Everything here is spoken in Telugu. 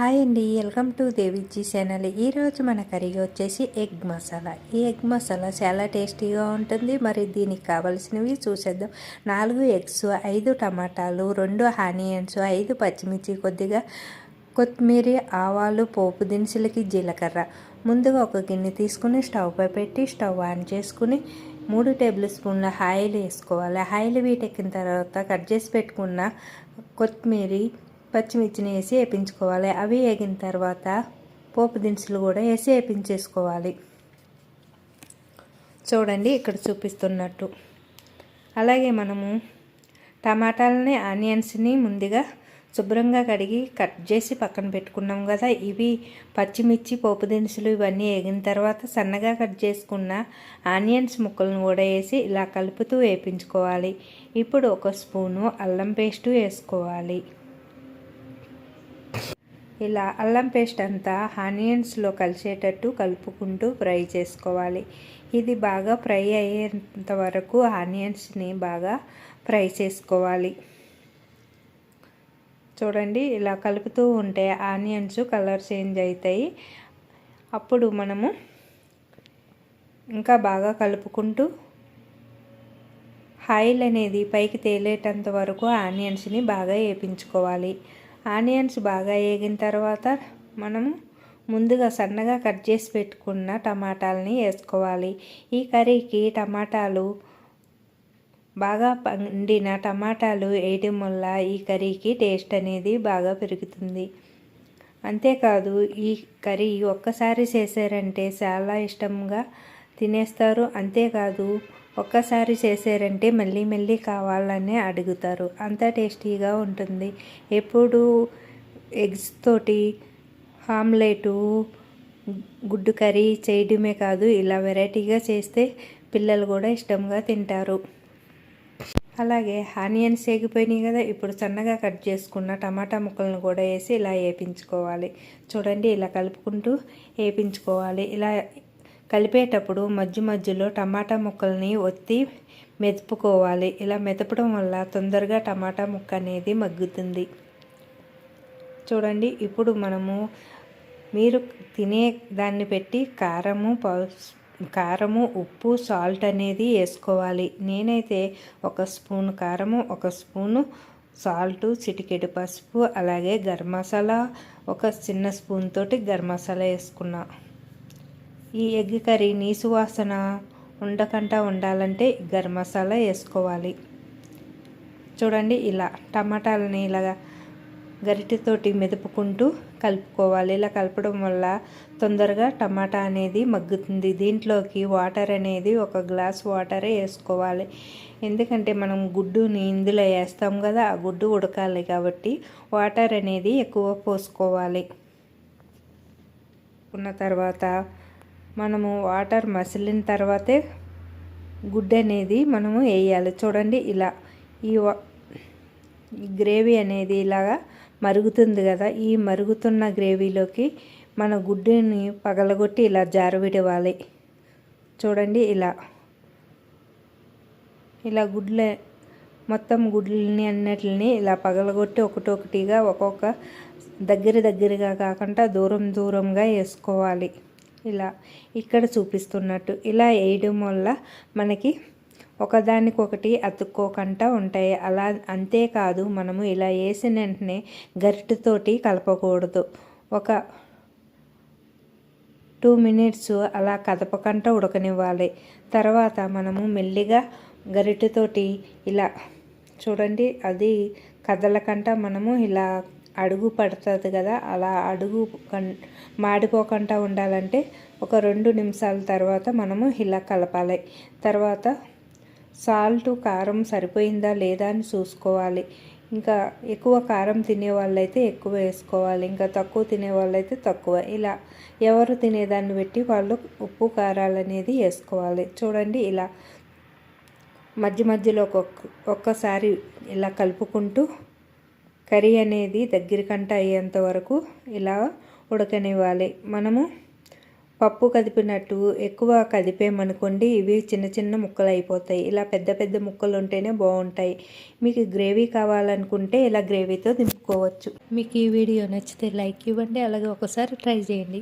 హాయ్ అండి వెల్కమ్ టు దేవిజీ ఛానల్. ఈరోజు మన కర్రీ వచ్చేసి ఎగ్ మసాలా. ఈ ఎగ్ మసాలా చాలా టేస్టీగా ఉంటుంది. మరి దీనికి కావలసినవి చూసేద్దాం. నాలుగు ఎగ్స్ ఐదు టమాటాలు రెండు ఆనియన్స్ ఐదు పచ్చిమిర్చి కొద్దిగా కొత్తిమీర ఆవాలు పోపు దినుసులకి జీలకర్ర. ముందుగా ఒక గిన్నె తీసుకుని స్టవ్పై పెట్టి స్టవ్ ఆన్ చేసుకుని మూడు టేబుల్ స్పూన్ల ఆయిల్ వేసుకోవాలి. ఆయిల్ వీటెక్కిన తర్వాత కట్ చేసి పెట్టుకున్న కొత్తిమీర పచ్చిమిర్చిని వేసి వేపించుకోవాలి. అవి వేగిన తర్వాత పోపు దినుసులు కూడా వేసి వేపించేసుకోవాలి. చూడండి ఇక్కడ చూపిస్తున్నట్టు. అలాగే మనము టమాటాలని ఆనియన్స్ని ముందుగా శుభ్రంగా కడిగి కట్ చేసి పక్కన పెట్టుకున్నాం కదా. ఇవి పచ్చిమిర్చి పోపు దినుసులు ఇవన్నీ వేగిన తర్వాత సన్నగా కట్ చేసుకున్న ఆనియన్స్ ముక్కలను కూడా వేసి ఇలా కలుపుతూ వేపించుకోవాలి. ఇప్పుడు ఒక స్పూను అల్లం పేస్టు వేసుకోవాలి. ఇలా అల్లం పేస్ట్ అంతా ఆనియన్స్లో కలిసేటట్టు కలుపుకుంటూ ఫ్రై చేసుకోవాలి. ఇది బాగా ఫ్రై అయ్యేంత వరకు ఆనియన్స్ని బాగా ఫ్రై చేసుకోవాలి. చూడండి ఇలా కలుపుతూ ఉంటే ఆనియన్స్ కలర్ చేంజ్ అవుతాయి అప్పుడు మనము ఇంకా బాగా కలుపుకుంటూ ఆయిల్ అనేది పైకి తేలేటంత వరకు ఆనియన్స్ని బాగా వేపించుకోవాలి. ఆనియన్స్ బాగా వేగిన తర్వాత మనము ముందుగా సన్నగా కట్ చేసి పెట్టుకున్న టమాటాలని వేసుకోవాలి. ఈ కర్రీకి టమాటాలు బాగా పండిన టమాటాలు వేయడం వల్ల ఈ కర్రీకి టేస్ట్ అనేది బాగా పెరుగుతుంది. అంతేకాదు ఈ కర్రీ ఒక్కసారి చేశారంటే చాలా ఇష్టంగా తినేస్తారు. అంతేకాదు ఒక్కసారి చేసారంటే మళ్ళీ మళ్ళీ కావాలని అడుగుతారు. అంత టేస్టీగా ఉంటుంది. ఎప్పుడు ఎగ్స్ తోటి ఆమ్లెటు గుడ్డు కర్రీ చేయడమే కాదు ఇలా వెరైటీగా చేస్తే పిల్లలు కూడా ఇష్టంగా తింటారు. అలాగే ఆనియన్స్ వేగిపోయినాయి కదా ఇప్పుడు సన్నగా కట్ చేసుకున్న టమాటా ముక్కలను కూడా వేసి ఇలా వేపించుకోవాలి. చూడండి ఇలా కలుపుకుంటూ వేపించుకోవాలి. ఇలా కలిపేటప్పుడు మధ్య మధ్యలో టమాటా ముక్కల్ని ఒత్తి మెదుపుకోవాలి ఇలా మెదపడం వల్ల తొందరగా టమాటా ముక్క అనేది మగ్గుతుంది. చూడండి ఇప్పుడు మనము మీరు తినే దాన్ని పెట్టి కారము కారము ఉప్పు సాల్ట్ అనేది వేసుకోవాలి. నేనైతే ఒక స్పూన్ కారము ఒక స్పూను సాల్ట్ చిటికెడు పసుపు అలాగే గరం మసాలా ఒక చిన్న స్పూన్ తోటి గరం మసాలా వేసుకున్నాను ఈ ఎగ్ కర్రీ నీసు వాసన ఉండకుండా ఉండాలంటే గరం మసాలా వేసుకోవాలి. చూడండి ఇలా టమాటాలని ఇలాగా గరిటెతోటి మెదుపుకుంటూ కలుపుకోవాలి. ఇలా కలపడం వల్ల తొందరగా టమాటా అనేది మగ్గుతుంది. దీంట్లోకి వాటర్ అనేది ఒక గ్లాస్ వాటరే వేసుకోవాలి. ఎందుకంటే మనం గుడ్డుని ఇందులో వేస్తాం కదా ఆ గుడ్డు ఉడకాలి కాబట్టి వాటర్ అనేది ఎక్కువ పోసుకోవాలి. ఉన్న తర్వాత మనము వాటర్ మసిలిన తర్వాతే గుడ్డ అనేది మనము వేయాలి. చూడండి ఇలా ఈ గ్రేవీ అనేది ఇలాగా మరుగుతుంది కదా. ఈ మరుగుతున్న గ్రేవీలోకి మన గుడ్డుని పగలగొట్టి ఇలా జారవిడవాలి. చూడండి ఇలా. ఇలా గుడ్ల మొత్తం గుడ్లని అన్నిటిని ఇలా పగలగొట్టి ఒకటొకటిగా ఒక్కొక్క దగ్గర దగ్గరగా కాకుండా దూరం దూరంగా వేసుకోవాలి. ఇలా ఇక్కడ చూపిస్తున్నట్టు. ఇలా వేయడం వల్ల మనకి ఒకదానికొకటి అతుక్కోకుండా ఉంటాయి. అలా అంతేకాదు మనము ఇలా వేసిన వెంటనే గరిటెతోటి కలపకూడదు. ఒక టూ మినిట్స్ అలా కదపకుండా ఉడకనివ్వాలి. తర్వాత మనము మెల్లిగా గరిటెతోటి ఇలా చూడండి అది కదలకంట మనము ఇలా అడుగు పడుతుంది కదా అలా అడుగు మాడిపోకుండా ఉండాలంటే ఒక రెండు నిమిషాల తర్వాత మనము ఇలా కలపాలి. తర్వాత సాల్ట్ కారం సరిపోయిందా లేదా అని చూసుకోవాలి. ఇంకా ఎక్కువ కారం తినే వాళ్ళైతే ఎక్కువ వేసుకోవాలి. ఇంకా తక్కువ తినే వాళ్ళైతే తక్కువ. ఇలా ఎవరు తినేదాన్ని పెట్టి వాళ్ళు ఉప్పు కారాలు అనేది వేసుకోవాలి. చూడండి ఇలా మధ్య మధ్యలో ఒక్కొక్క ఒక్కసారి ఇలా కలుపుకుంటూ కర్రీ అనేది దగ్గరికంట అయ్యేంత వరకు ఇలా ఉడకనివ్వాలి. మనము పప్పు కదిపినట్టు ఎక్కువ కదిపామనుకోండి ఇవి చిన్న చిన్న ముక్కలు అయిపోతాయి ఇలా పెద్ద పెద్ద ముక్కలు ఉంటేనే బాగుంటాయి మీకు గ్రేవీ కావాలనుకుంటే ఇలా గ్రేవీతో దింపుకోవచ్చు. మీకు ఈ వీడియో నచ్చితే లైక్ ఇవ్వండి అలాగే ఒకసారి ట్రై చేయండి.